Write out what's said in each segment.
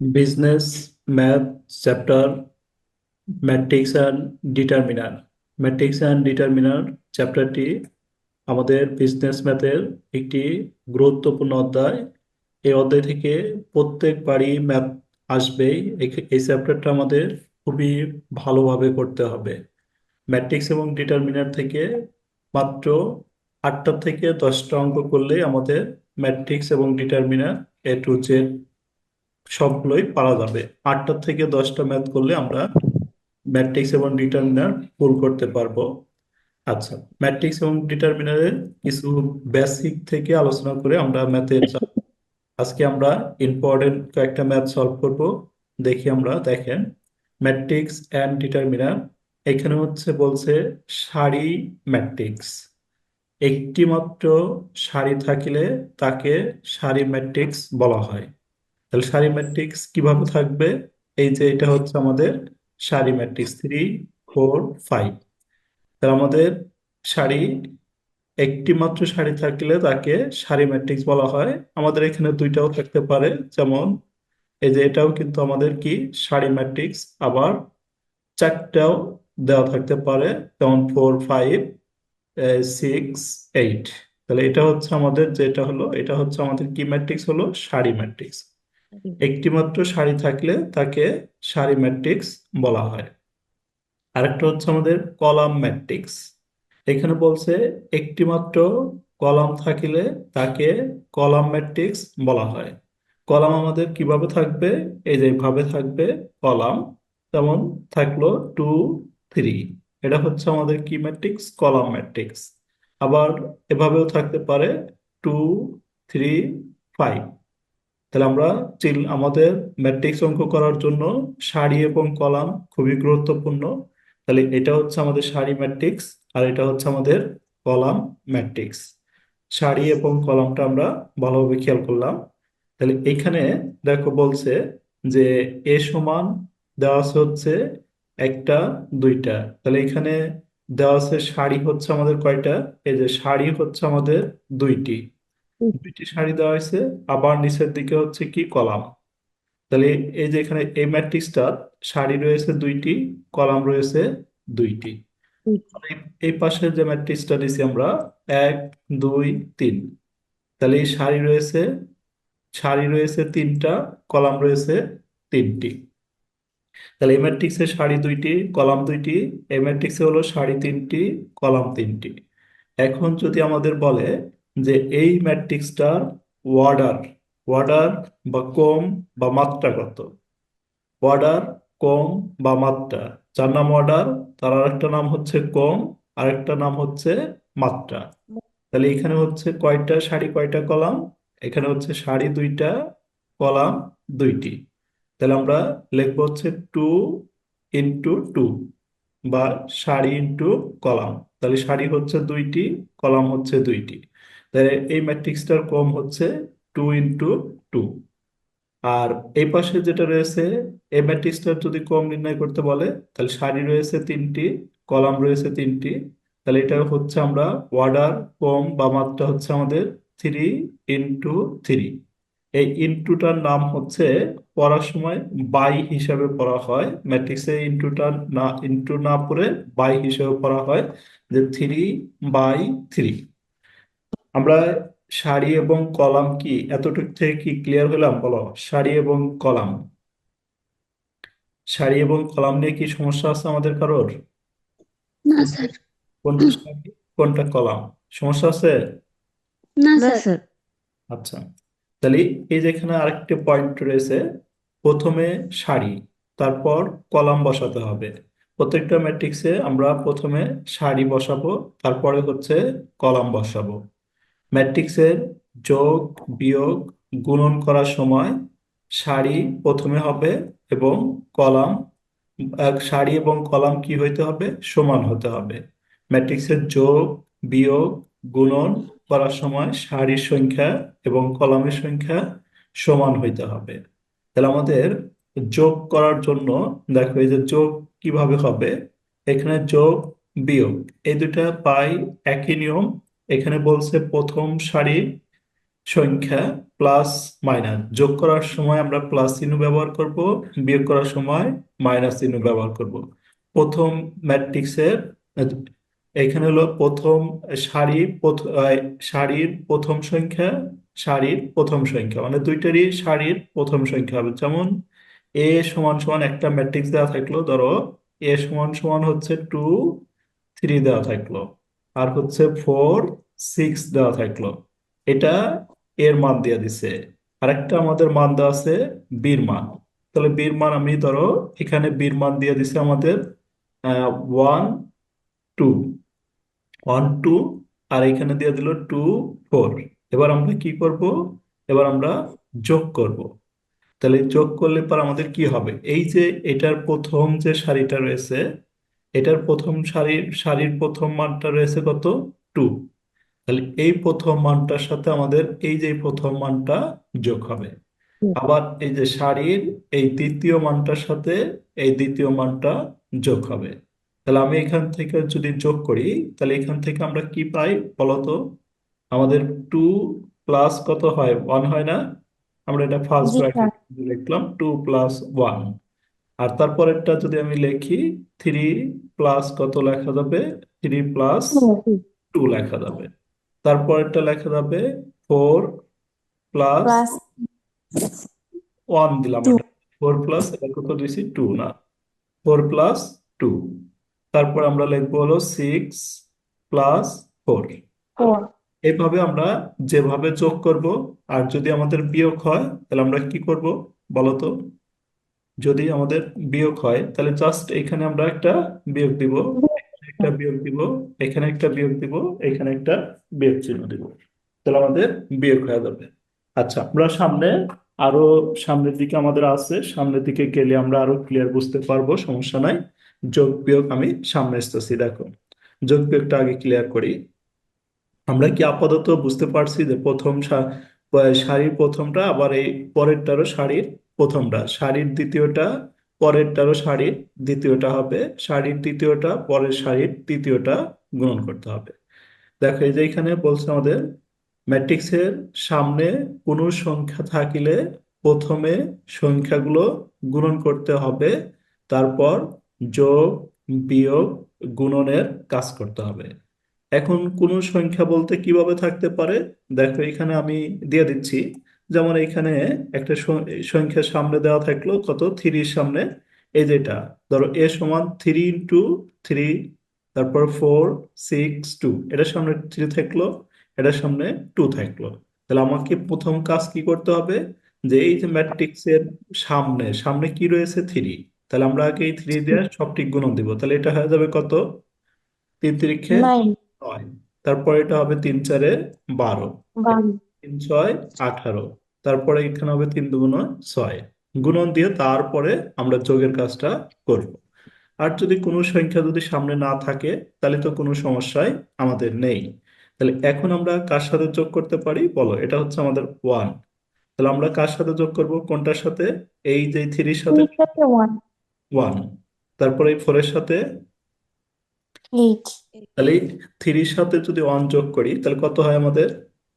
Business math chapter matrix and determinant matrix and determinant চ্যাপ্টারটি আমাদের business ম্যাথের একটি গুরুত্বপূর্ণ অধ্যায়। এই অধ্যায় থেকে প্রত্যেকবারই ম্যাথ আসবেই। এই- এই চ্যাপ্টারটা আমাদের খুবই ভালোভাবে করতে হবে। ম্যাট্রিক্স এবং ডিটারমিনার থেকে মাত্র আটটা থেকে দশটা অঙ্ক করলেই আমাদের ম্যাট্রিক্স এবং ডিটারমিনার এ টু জেড সবগুলোই পারা যাবে। আটটা থেকে দশটা ম্যাথ করলে আমরা ম্যাট্রিক্স এবং ডিটারমিনার ফুল করতে পারব। আচ্ছা ম্যাট্রিক্স এবং ডিটারমিনারের কিছু বেসিক থেকে আলোচনা করে আমরা ম্যাথের আজকে আমরা ইম্পর্টেন্ট কয়েকটা ম্যাথ সলভ করব। দেখি আমরা, দেখেন। ম্যাট্রিক্স অ্যান্ড ডিটারমিনার এখানে হচ্ছে বলছে সারি ম্যাট্রিক্স একটি মাত্র সারি থাকিলে তাকে সারি ম্যাট্রিক্স বলা হয়। তাহলে সারি ম্যাট্রিক্স কীভাবে থাকবে? এই যে এটা হচ্ছে আমাদের সারি ম্যাট্রিক্স থ্রি ফোর ফাইভ তাহলে আমাদের সারি, একটি মাত্র সারি থাকলে তাকে সারি ম্যাট্রিক্স বলা হয়। আমাদের এখানে দুইটাও থাকতে পারে, যেমন এই যে এটাও কিন্তু আমাদের কি? সারি ম্যাট্রিক্স আবার চারটাও দেওয়া থাকতে পারে, যেমন ফোর ফাইভ সিক্স এইট তাহলে এটা হচ্ছে আমাদের যেটা হলো, এটা হচ্ছে আমাদের কি ম্যাট্রিক্স হলো? সারি ম্যাট্রিক্স। একটি মাত্র সারি থাকলে তাকে সারি ম্যাট্রিক্স বলা হয়। আরেকটা হচ্ছে আমাদের কলাম ম্যাট্রিক্স। এখানে বলছে একটি মাত্র কলাম থাকিলে তাকে কলাম ম্যাট্রিক্স বলা হয়। কলাম আমাদের কীভাবে থাকবে? এই যে ভাবে থাকবে কলাম, যেমন থাকল টু, থ্রি। এটা হচ্ছে আমাদের কি ম্যাট্রিক্স? Column matrix. আবার এভাবেও থাকতে পারে টু, থ্রি, ফাইভ। তাহলে আমরা চিল আমাদের ম্যাট্রিক্স অঙ্ক করার জন্য সারি এবং কলাম খুবই গুরুত্বপূর্ণ। তাহলে এটা হচ্ছে আমাদের সারি ম্যাট্রিক্স আর এটা হচ্ছে আমাদের কলাম ম্যাট্রিক্স সারি এবং কলামটা আমরা ভালোভাবে খেয়াল করলাম। তাহলে এখানে দেখো বলছে যে এ সমান দেওয়া আছে হচ্ছে একটা, দুইটা। তাহলে এখানে দেওয়া আছে সারি হচ্ছে আমাদের কয়টা? এই যে সারি হচ্ছে আমাদের দুইটি। দুইটি সারি দেওয়া হয়েছে। আবার নিচের দিকে হচ্ছে কি? কলাম। তাহলে এই যে এখানে এই ম্যাট্রিক্সটা সারি রয়েছে দুইটি কলাম রয়েছে দুইটি। এই- এই পাশের যে ম্যাট্রিক্সটা দিছি আমরা এক দুই তিন। তাহলে এই সারি রয়েছে সারি রয়েছে তিনটা কলাম রয়েছে তিনটি। তাহলে এই ম্যাট্রিক্সে সারি দুইটি কলাম দুইটি এই ম্যাট্রিক্সে হলো সারি তিনটি কলাম তিনটি। এখন যদি আমাদের বলে যে এই ম্যাট্রিক্সটার ওয়ার্ডার ওয়ার্ডার বা কম বা মাত্রা কত ওয়ার্ডার কম বা মাত্রা। যার নাম অর্ডার তার আরেকটা নাম হচ্ছে কম, আরেকটা নাম হচ্ছে মাত্রা। তাহলে এখানে হচ্ছে কয়টা সারি কয়টা কলাম? এখানে হচ্ছে সারি দুইটা, কলাম দুইটি। তাহলে আমরা লিখব হচ্ছে টু ইন্টু টু বা সারি ইন্টু কলাম। তাহলে সারি হচ্ছে দুইটি, কলাম হচ্ছে দুইটি। তাহলে এই ম্যাট্রিক্সটার কম হচ্ছে টু ইন্টু টু আর এই পাশে যেটা রয়েছে, এই ম্যাট্রিক্সটার যদি কম নির্ণয় করতে বলে, তাহলে সারি রয়েছে তিনটি, কলাম রয়েছে তিনটি। তাহলে এটা হচ্ছে আমরা অর্ডার কম বা মাত্রা হচ্ছে আমাদের থ্রি ইন্টু থ্রি এই ইন্টুটার নাম হচ্ছে পড়ার সময় বাই হিসাবে পড়া হয়। ম্যাট্রিক্সে ইন্টুটার না ইন্টু না পড়ে বাই হিসাবে পড়া হয় যে থ্রি বাই থ্রি আমরা সারি এবং কলাম কি? এতটুকু থেকে কি ক্লিয়ার হলাম? বলো। সারি এবং কলাম। সারি এবং কলাম নিয়ে কি সমস্যা আছে আমাদের কারোর? না স্যার। কোনটা সারি কোনটা কলাম? সমস্যা আছে? না না স্যার। স্যার। আচ্ছা। তাহলে এই যেখানে আরেকটি পয়েন্ট রয়েছে প্রথমে সারি তারপর কলাম বসাতে হবে। প্রত্যেকটা ম্যাট্রিক্সে আমরা প্রথমে সারি বসাবো তারপরে হচ্ছে কলাম বসাবো। ম্যাট্রিক্সের যোগ, বিয়োগ গুণন করার সময় সারি প্রথমে হবে এবং কলাম সারি এবং কলাম কি হইতে হবে? সমান হতে হবে। ম্যাট্রিক্সের যোগ, বিয়োগ গুণন করার সময় সারির সংখ্যা এবং কলামের সংখ্যা সমান হইতে হবে। তাহলে আমাদের যোগ করার জন্য দেখো এই যে যোগ কীভাবে হবে? এখানে যোগ, বিয়োগ এই দুটা পাই একই নিয়ম। এখানে বলছে প্রথম সারি সংখ্যা প্লাস মাইনাস যোগ করার সময় আমরা প্লাস চিহ্ন ব্যবহার করব বিয়োগ করার সময় মাইনাস চিহ্ন ব্যবহার করব। প্রথম ম্যাট্রিক্সের এখানে হলো প্রথম আহ, সারির প্রথম সংখ্যা সারির প্রথম সংখ্যা। মানে দুইটারই সারির প্রথম সংখ্যা হবে। যেমন এ সমান সমান একটা ম্যাট্রিক্স দেওয়া থাকল ধরো এ সমান সমান হচ্ছে টু থ্রি দেওয়া থাকল। আর হচ্ছে ফোর সিক্স দেওয়া থাকল। এটা এর মান দিয়ে দিছে। আরেকটা আমাদের মান দেওয়া আছে বির মান। তাহলে বির মান আমি ধরো এখানে বির মান দিয়ে দিছে আমাদের ওয়ান টু ওয়ান টু আর এখানে দিয়ে দিল টু ফোর এবার আমরা কি করব? এবার আমরা যোগ করব। তাহলে যোগ করলে পর আমাদের কি হবে? এই যে এটার প্রথম যে সারিটা রয়েছে এটার প্রথম সারির সারির প্রথম মানটা রয়েছে কত? টু তাহলে এই প্রথম মানটার সাথে আমাদের এই যে প্রথম মানটা যোগ হবে। আবার এই যে সারির এই দ্বিতীয় মানটার সাথে এই দ্বিতীয় মানটা যোগ হবে। তাহলে আমি এখান থেকে যদি যোগ করি তাহলে এখান থেকে আমরা কি পাই বলতো? আমাদের টু প্লাস কত হয়? ওয়ান হয় না? আমরা এটা ফার্স্ট ব্র্যাকেট লিখলাম টু প্লাস ওয়ান আর তারপরেরটা যদি আমি লিখি থ্রি প্লাস কত লেখা যাবে? থ্রি প্লাস টু লেখা যাবে। তারপরেরটা লেখা যাবে ফোর প্লাস ওয়ান দিলাম এটা। ফোর প্লাস এটা কত দিছি? টু না। ফোর প্লাস টু তারপর আমরা লিখব হলো সিক্স প্লাস ফোর ফোর এইভাবে আমরা যেভাবে যোগ করব আর যদি আমাদের বিয়োগ হয় তাহলে আমরা কি করব বলতো? যদি আমাদের বিয়োগ হয়, তাহলে জাস্ট এখানে আমরা একটা বিয়োগ দিব, একটা বিয়োগ দিব, এখানে একটা বিয়োগ দিব, এখানে একটা বিয়োগ চিহ্ন দিব। তাহলে আমাদের বিয়োগ হয়ে যাবে। আচ্ছা আমরা সামনে আরও সামনের দিকে আমাদের আছে, সামনের দিকে গেলে আমরা আরও ক্লিয়ার বুঝতে পারব, সমস্যা নাই। যোগ বিয়োগ আমি সামনে আসতেছি, দেখো। যোগ বিয়োগটা আগে ক্লিয়ার করি। আমরা কি আপাতত বুঝতে পারছি যে প্রথম সারির প্রথমটা, আবার এই পরেরটারও সারির প্রথমটা সারির দ্বিতীয়টা, পরেরটারও সারির দ্বিতীয়টা হবে সারির তৃতীয়টা পরের সারির তৃতীয়টা গুণন করতে হবে। দেখো, এই যে এখানে বলছে আমাদের, ম্যাট্রিক্সের সামনে কোনো সংখ্যা থাকিলে প্রথমে সংখ্যাগুলো গুণন করতে হবে, তারপর যোগ, বিয়োগ, গুণনের কাজ করতে হবে। এখন কোন সংখ্যা বলতে কীভাবে থাকতে পারে? দেখো, এখানে আমি দিয়ে দিচ্ছি। যেমন এখানে একটা সংখ্যা সামনে দেওয়া থাকল কত? থ্রির সামনে। এই যেটা ধরো এ সমান থ্রি ইন্টু থ্রি তারপর ফোর সিক্স টু এটার সামনে থ্রি থাকল এটার সামনে টু থাকল। তাহলে আমাকে প্রথম কাজ কি করতে হবে? যে এই যে ম্যাট্রিক্সের সামনে সামনে কি রয়েছে? থ্রি তাহলে আমরা আগে এই থ্রি দিয়ে সবটি গুণন দিব। তাহলে এটা হয়ে যাবে কত? তিন তিরিক্ষে নয়। তারপরে এটা হবে তিন চারে বারো। তিন ছয় আঠারো। তারপরে এখানে হবে তিন দুগুণ ছয়। গুণন দিয়ে তারপরে আমরা যোগের কাজটা করব। আর যদি কোনো সংখ্যা যদি সামনে না থাকে তাহলে তো কোনো সমস্যাই আমাদের নেই। তাহলে এখন আমরা কার সাথে যোগ করতে পারি? বলো এটা হচ্ছে আমাদের ওয়ান তাহলে আমরা কার সাথে যোগ করব? কোনটার সাথে? এই যে থ্রির সাথে ওয়ান তারপরে এই ফোরের সাথে? তাহলে থ্রির সাথে যদি ওয়ান যোগ করি তাহলে কত হয় আমাদের?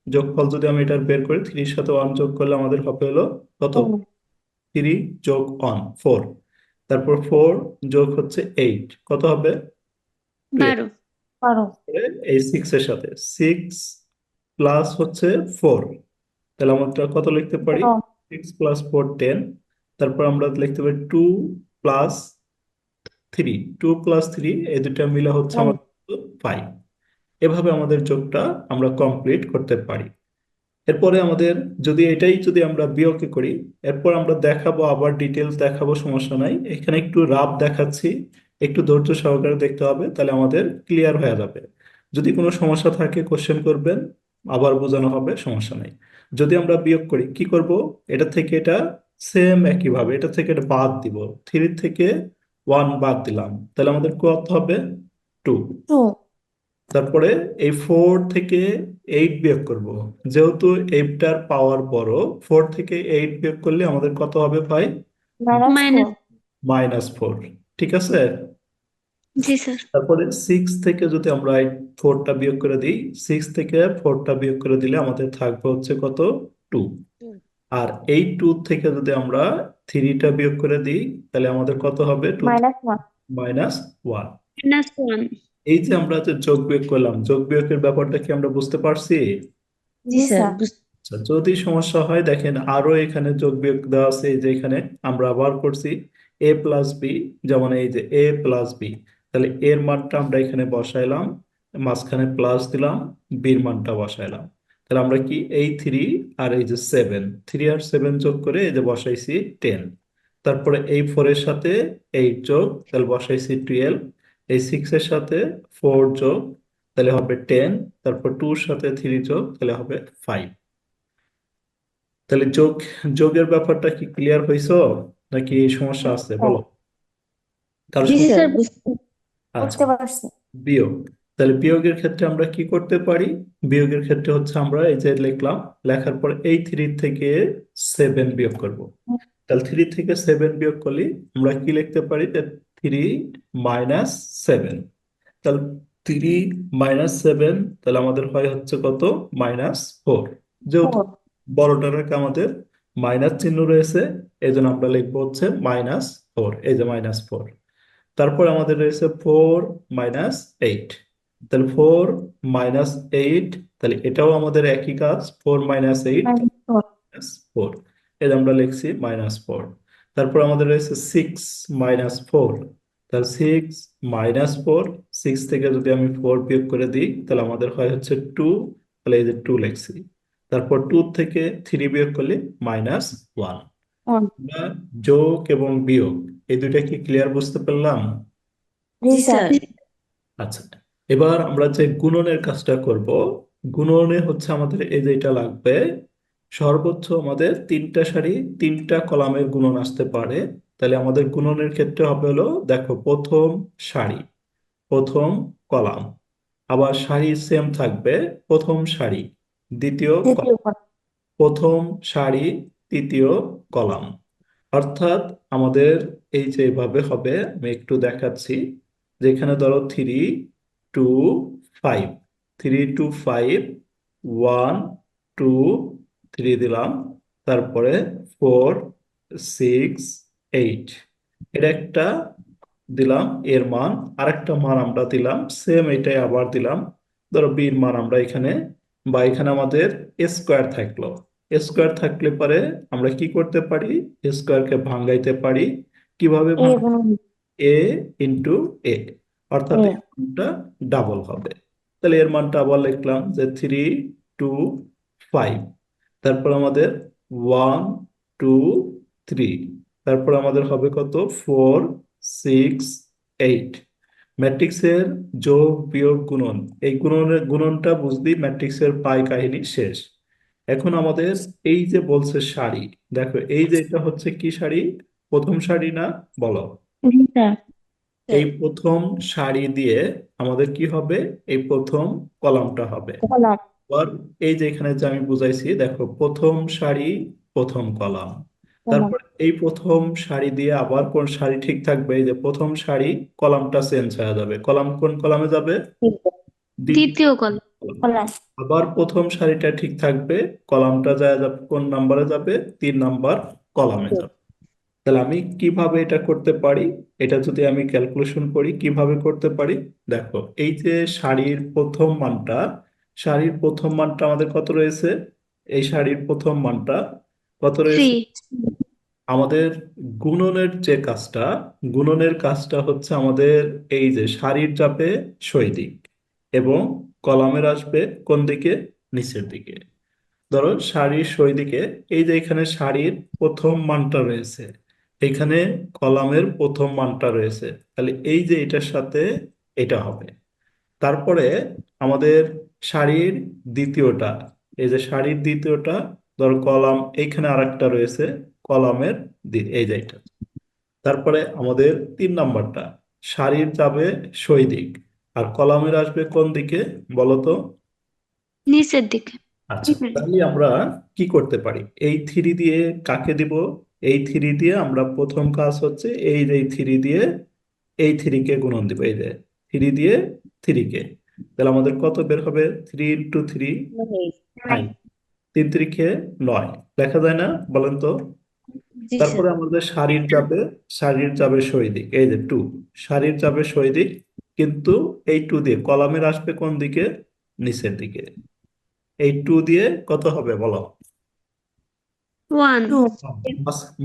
যোগফল যদি আমি এটা বের করি থ্রির সাথে ওয়ান যোগ করলে আমাদের হবে হলো? কত? থ্রি যোগ ওয়ান ফোর তারপর ফোর যোগ হচ্ছে এইট কত হবে? বারো। বারো। এই সিক্স এর সাথে। সিক্স প্লাস হচ্ছে ফোর তাহলে আমরা কত লিখতে পারি? সিক্স প্লাস ফোর টেন তারপর আমরা লিখতে পারি two plus three two plus three এই দুটা মিলে হচ্ছে. আমাদের ফাইভ এভাবে আমাদের যোগটা আমরা কমপ্লিট করতে পারি। এরপরে আমাদের যদি এটাই যদি আমরা বিয়োগে করি, এরপর আমরা দেখাবো, আবার ডিটেলস দেখাবো, সমস্যা নাই। এখানে একটু রাফ দেখাচ্ছি, একটু ধৈর্য সহকারে দেখতে হবে, তাহলে আমাদের ক্লিয়ার হয়ে যাবে। যদি কোনো সমস্যা থাকে কোশ্চেন করবেন, আবার বোঝানো হবে, সমস্যা নাই। যদি আমরা বিয়োগ করি, কি করব? এটা থেকে এটা সেম একইভাবে, এটা থেকে এটা বাদ দিব। থ্রি থেকে ওয়ান বাদ দিলাম। তাহলে আমাদের কত হবে? টু টু তারপরে এই ফোর থেকে এইট বিয়োগ করব। যেহেতু এইটটার পাওয়ার বড় ফোর থেকে এইট বিয়োগ করলে আমাদের কত হবে ভাই? মাইনাস ফোর ঠিক আছে? জি স্যার। তারপরে সিক্স থেকে যদি আমরা এই ফোরটা বিয়োগ করে দিই সিক্স থেকে ফোরটা বিয়োগ করে দিলে আমাদের থাকবে হচ্ছে কত? টু আর এই টু থেকে যদি আমরা থ্রিটা বিয়োগ করে দিই তাহলে আমাদের কত হবে? Two minus one minus one এই যে আমরা যে যোগ বিয়োগ করলাম যোগ বিয়োগের ব্যাপারটা কি আমরা বুঝতে পারছি? জি স্যার আচ্ছা যদি সমস্যা হয় দেখেন আরও এখানে যোগ বিয়োগ দেওয়া আছে এই যে এখানে আমরা আবার করছি এ প্লাস বি যেমন এই যে এ প্লাস বি তাহলে এর মানটা আমরা এখানে বসাইলাম মাঝখানে প্লাস দিলাম বির মানটা বসাইলাম। তাহলে আমরা কি এই থ্রি আর এই যে সেভেন থ্রি আর সেভেন যোগ করে এই যে বসাইছি টেন তারপরে এই ফোরের সাথে এইট যোগ তাহলে বসাইছি টুয়েলভ এই সিক্স এর সাথে ফোর যোগ তাহলে হবে টেন তারপর টুর সাথে থ্রি যোগ তাহলে হবে ফাইভ তাহলে যোগ যোগের ব্যাপারটা কি ক্লিয়ার হইছো? নাকি সমস্যা আছে? বলো। কারও সমস্যা স্যার আচ্ছা। বিয়োগ। তাহলে বিয়োগের ক্ষেত্রে আমরা কি করতে পারি? বিয়োগের ক্ষেত্রে হচ্ছে আমরা এই যে লিখলাম লেখার পর এই থ্রি থেকে সেভেন বিয়োগ করব। তাহলে থ্রি থেকে সেভেন বিয়োগ করলে আমরা কি লিখতে পারি? থ্রি মাইনাস সেভেন তাহলে থ্রি মাইনাস সেভেন তাহলে আমাদের হয় হচ্ছে কত? মাইনাস ফোর যেহেতু বড়টার আমাদের মাইনাস চিহ্ন রয়েছে এই জন্য আমরা লিখব হচ্ছে মাইনাস ফোর এই যে মাইনাস ফোর তারপর আমাদের রয়েছে ফোর মাইনাস এইট তাহলে ফোর মাইনাস এইট তাহলে এটাও আমাদের একই কাজ ফোর মাইনাস এইট ফোর এই যে আমরা লিখছি মাইনাস ফোর তারপর আমাদের রয়েছে সিক্স মাইনাস ফোর তাহলে সিক্স মাইনাস ফোর সিক্স থেকে যদি আমি ফোর বিয়োগ করে দিই তাহলে আমাদের হয় হচ্ছে টু তাহলে এই যে টু লিখছি। তারপর টু থেকে থ্রি বিয়োগ করলে মাইনাস ওয়ান আমরা যোগ এবং বিয়োগ এই দুইটা কি ক্লিয়ার বুঝতে পারলাম? আচ্ছা এবার আমরা যে গুণনের কাজটা করব গুণনে হচ্ছে আমাদের এই যে এটা লাগবে সর্বোচ্চ আমাদের তিনটা সারি তিনটা কলামের গুণন আসতে পারে। তাহলে আমাদের গুণনের ক্ষেত্রে হবে হলো দেখো প্রথম সারি প্রথম কলাম। আবার সারি সেম থাকবে প্রথম সারি দ্বিতীয় কলাম। প্রথম সারি তৃতীয় কলাম। অর্থাৎ আমাদের এই যে এভাবে হবে আমি একটু দেখাচ্ছি। যেখানে ধরো three two five three two five one two three দিলাম তারপরে ফোর সিক্স এইট এটা একটা দিলাম এর মান আরেকটা মান আমরা দিলাম সেম এটাই আবার দিলাম। ধরো বির মান আমরা এখানে বা এখানে আমাদের স্কোয়ার থাকল। স্কোয়ার থাকলে পরে আমরা কি করতে পারি? স্কোয়ারকে ভাঙাইতে পারি। কীভাবে এ ইন্টু এ অর্থাৎ মানটা ডাবল হবে। তাহলে এর মানটা আবার লিখলাম যে থ্রি টু ফাইভ তারপর আমাদের ওয়ান টু থ্রি তারপর আমাদের হবে কত? ফোর সিক্স এইট ম্যাট্রিক্সের যোগ বিয়োগ গুণন। এই গুণনের গুণনটা বুঝতেই ম্যাট্রিক্সের পাই কাহিনী শেষ। এখন আমাদের এই যে বলছে সারি দেখো এই যে এটা হচ্ছে কি সারি? প্রথম সারি না বলো? এই প্রথম সারি দিয়ে আমাদের কি হবে? এই প্রথম কলামটা হবে। কলাম। আবার এই যে এখানে যে আমি বুঝাইছি দেখো প্রথম সারি প্রথম কলাম। তারপর এই প্রথম সারি দিয়ে আবার কোন সারি ঠিক থাকবে? এই যে প্রথম সারি কলামটা চেঞ্জ হয়ে যাবে। কলাম কোন কলামে যাবে? দ্বিতীয়। কলাম। আবার প্রথম সারিটা ঠিক থাকবে কলামটা যায় যাবে কোন নাম্বারে যাবে? তিন নাম্বার কলামে যাবে। তাহলে আমি কীভাবে এটা করতে পারি? এটা যদি আমি ক্যালকুলেশন করি কীভাবে করতে পারি? দেখো এই যে সারির প্রথম মানটা সারির প্রথম মানটা আমাদের কত রয়েছে? এই সারির প্রথম মানটা কত রয়েছে? আমাদের গুণনের যে কাজটা গুণনের কাজটা হচ্ছে আমাদের এই যে সারির চাপে সই দিক এবং কলামের আসবে কোন দিকে? নিচের দিকে। ধরো সারির সই দিকে এই যে এখানে সারির প্রথম মানটা রয়েছে এখানে কলামের প্রথম মানটা রয়েছে তাহলে এই যে এটার সাথে এটা হবে। তারপরে আমাদের সারির দ্বিতীয়টা। এই যে সারির দ্বিতীয়টা ধর কলাম এইখানে আর একটা রয়েছে কলামের এই যে এটা। তারপরে আমাদের তিন নাম্বারটা সারির যাবে সই দিক। আর কলামের আসবে কোন দিকে বলতো? নিচের দিকে। আচ্ছা তাহলে আমরা কি করতে পারি? এই থ্রি দিয়ে কাকে দিব? এই থ্রি দিয়ে আমরা প্রথম কাজ হচ্ছে এই যে থ্রি দিয়ে এই থ্রি কে গুণন দিব। এই যে থ্রি দিয়ে থ্রি কে তাহলে আমাদের কত বের হবে? থ্রি ইন্টু থ্রি নাইন তিন তিরিখে নয়। লেখা যায় না? বলেন তো। তারপরে আমাদের সারির চাপে সারির যাবে সৈদিক এই যে টু সারির যাবে সৈদিক কিন্তু এই টু দিয়ে কলামের আসবে কোন দিকে? নিচের দিকে। এই টু দিয়ে কত হবে বলো?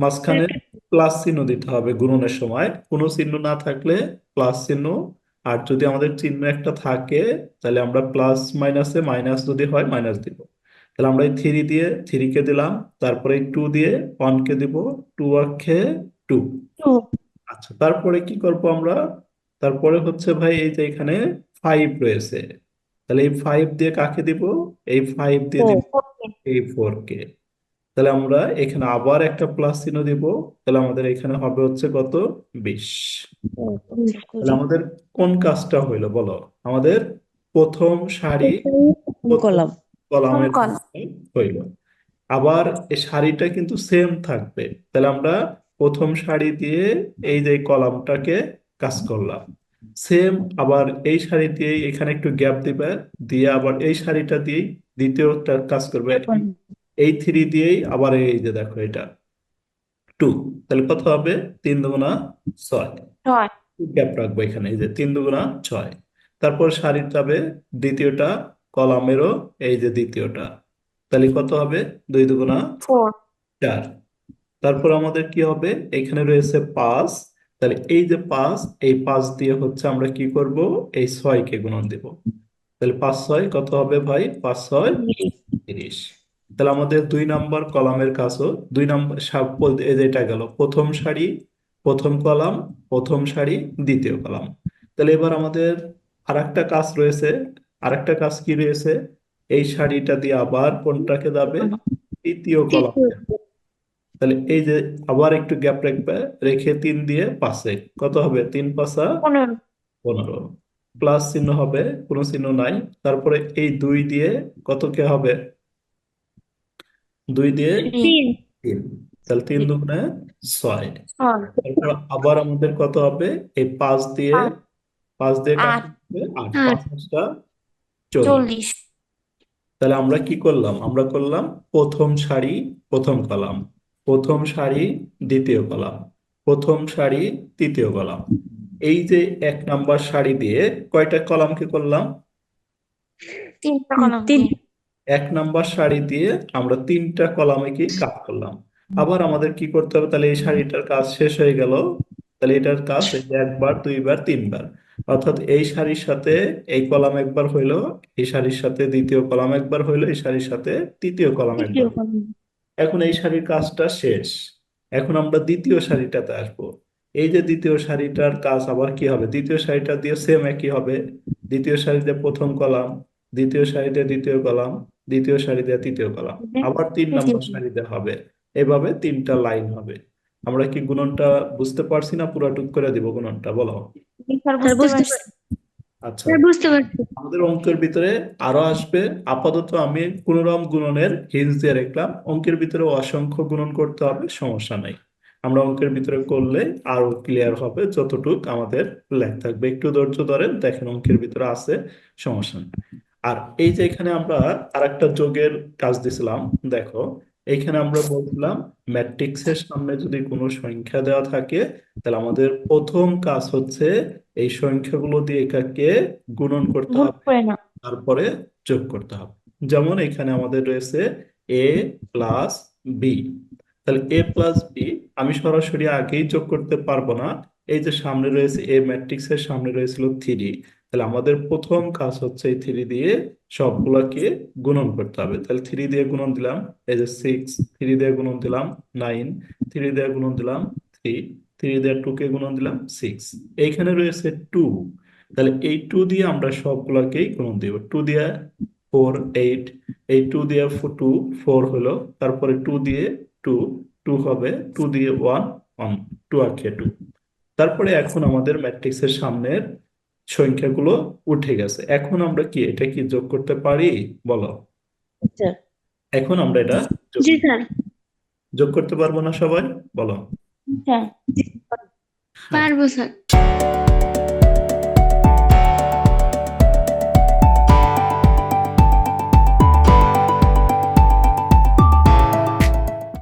মাঝখানে প্লাস চিহ্ন দিতে হবে গুণনের সময়। কোনো চিহ্ন না থাকলে প্লাস চিহ্ন আর যদি আমাদের চিহ্ন একটা থাকে তাহলে আমরা প্লাস মাইনাসে মাইনাস যদি হয় মাইনাস দিব। তাহলে আমরা এই থ্রি দিয়ে থ্রি কে দিলাম তারপরে টু দিয়ে ওয়ান কে দিব টু অক্ষে টু আচ্ছা তারপরে কি করব আমরা? তারপরে হচ্ছে ভাই এই যে এখানে ফাইভ রয়েছে। তাহলে এই ফাইভ দিয়ে কাকে দিব? এই ফাইভ দিয়ে দিব। এই ফোর কে। তাহলে আমরা এখানে আবার একটা প্লাস চিহ্ন দিব। তাহলে আমাদের এখানে হবে হচ্ছে কত? বিশ। তাহলে আমাদের কোন কাজটা হইল বলো? আমাদের প্রথম সারি কলাম। কলামের হইল। আবার এই সারিটা কিন্তু সেম থাকবে। তাহলে আমরা প্রথম সারি দিয়ে এই যে কলামটাকে কাজ করলাম। সেম আবার এই সারি দিয়ে এখানে একটু গ্যাপ দিবে। দিয়ে আবার এই সারিটা দিয়েই দ্বিতীয়টা কাজ করবে। এই থ্রি দিয়েই আবার এই যে দেখো এটা টু তাহলে কত হবে? তিন দুগুণা ছয়। গ্যাপ রাখব এখানে এই যে তিন দুগুণা ছয়। তারপর সারির যাবে দ্বিতীয়টা কলামেরও এই যে দ্বিতীয়টা। তাহলে কত হবে? দুই দুগুণা চার। তারপর আমাদের কি হবে? এখানে রয়েছে পাঁচ। তাহলে এই যে পাঁচ এই পাঁচ দিয়ে হচ্ছে আমরা কি করব? এই ছয়কে গুণন দিব। তাহলে পাঁচ ছয় কত হবে ভাই? পাঁচ ছয় তিরিশ। তাহলে আমাদের দুই নাম্বার কলামের কাজও দুই নাম্বার সাব বলতে এই যে গেল প্রথম সারি প্রথম কলাম প্রথম সারি দ্বিতীয় কলাম। তাহলে এবার আমাদের আরেকটা কাজ রয়েছে আরেকটা কাজ কি রয়েছে? এই সারিটা দিয়ে আবার কোনটাকে যাবে তৃতীয় কলাম। তাহলে এই যে আবার একটু গ্যাপ রাখবে রেখে তিন দিয়ে পাশে কত হবে? তিন পাশা পনেরো। পনেরো। প্লাস চিহ্ন হবে কোনো চিহ্ন নাই। তারপরে এই দুই দিয়ে কত কে হবে? দুই দিয়ে তিন। তিন। তাহলে তিন দুগুণে ছয়। তারপর আবার আমাদের কত হবে? এই পাঁচ দিয়ে পাঁচ। দিয়ে আট। হবে? আট। আট। পাঁচ পাঁচটা চল্লিশ। চল্লিশ। তাহলে আমরা কি করলাম? আমরা করলাম প্রথম সারি প্রথম কলাম। প্রথম সারি দ্বিতীয় কলাম। প্রথম সারি তৃতীয় কলাম। এই যে এক নাম্বার সারি দিয়ে কয়টা কলামকে করলাম? তিনটা কলাম তিন। এক নাম্বার সারি দিয়ে আমরা তিনটা কলামে কি কাজ করলাম। আবার আমাদের কি করতে হবে? তাহলে এই সারিটার কাজ শেষ হয়ে গেল। তাহলে এটার কাজ একবার দুইবার তিনবার। অর্থাৎ এই সারির সাথে এই কলাম একবার হইল এই সারির সাথে দ্বিতীয় কলাম একবার হইল এই সারির সাথে তৃতীয় কলাম একবার এখন এই সারির কাজটা শেষ। এখন আমরা দ্বিতীয় সারিটাতে আসব। এই যে দ্বিতীয় সারিটার কাজ আবার কি হবে? দ্বিতীয় সারিটা দিয়ে সেম একই হবে। দ্বিতীয় সারিতে প্রথম কলাম দ্বিতীয় সারিতে দ্বিতীয় কলাম দ্বিতীয় সারি দেওয়া তৃতীয় কলাম। আবার তিন নম্বর সারিতে হবে। এভাবে তিনটা লাইন হবে। আমরা কি গুণনটা বুঝতে পারছি না? পুরাটুক করে দিব গুণনটা বলো। আচ্ছা। স্যার বুঝতে পারছি। আমাদের অঙ্কের ভিতরে আরও আসবে। আপাতত আমি কোনোরকম গুণনের হিন্স দিয়ে রাখলাম। অঙ্কের ভিতরে অসংখ্য গুণন করতে হবে সমস্যা নাই। আমরা অঙ্কের ভিতরে করলে আরও ক্লিয়ার হবে যতটুক আমাদের লেখ থাকবে। একটু ধৈর্য ধরেন দেখেন অঙ্কের ভিতরে আছে সমস্যা নেই। আর এই যে এখানে আমরা আরেকটা যোগের কাজ দিছিলাম দেখো এইখানে আমরা বলছিলাম ম্যাট্রিক্সের সামনে যদি কোনো সংখ্যা দেওয়া থাকে তাহলে আমাদের প্রথম কাজ হচ্ছে এই সংখ্যাগুলো দিয়ে এটাকে গুণন করতে হবে তারপরে যোগ করতে হবে। যেমন এখানে আমাদের রয়েছে এ প্লাস বি তাহলে এ প্লাস বি আমি সরাসরি আগেই যোগ করতে পারব না। এই যে সামনে রয়েছে এ ম্যাট্রিক্সের সামনে রয়েছিল থ্রি তাহলে আমাদের প্রথম কাজ হচ্ছে এই থ্রি দিয়ে সবগুলাকে গুণন করতে হবে। তাহলে থ্রি দিয়ে গুণন দিলাম, এই যে সিক্স থ্রি দিয়ে গুণন দিলাম নাইন থ্রি দিয়ে গুণন দিলাম থ্রি থ্রি দিয়ে টু কে গুণন দিলাম সিক্স এইখানে রয়েছে টু তাহলে এই টু দিয়ে আমরা সবগুলোকেই গুণন দিব। টু দিয়ে ফোর এইট এই টু দিয়ে টু ফোর হলো, তারপরে টু দিয়ে টু টু হবে টু দিয়ে ওয়ান ওয়ান টু আর কে টু তারপরে এখন আমাদের ম্যাট্রিক্সের সামনের সংখ্যাগুলো উঠে গেছে। এখন আমরা কি এটা কি যোগ করতে পারি? বলো। আচ্ছা। এখন আমরা এটা যোগ যোগ করতে পারব না সবাই? বলো। হ্যাঁ। পারব স্যার।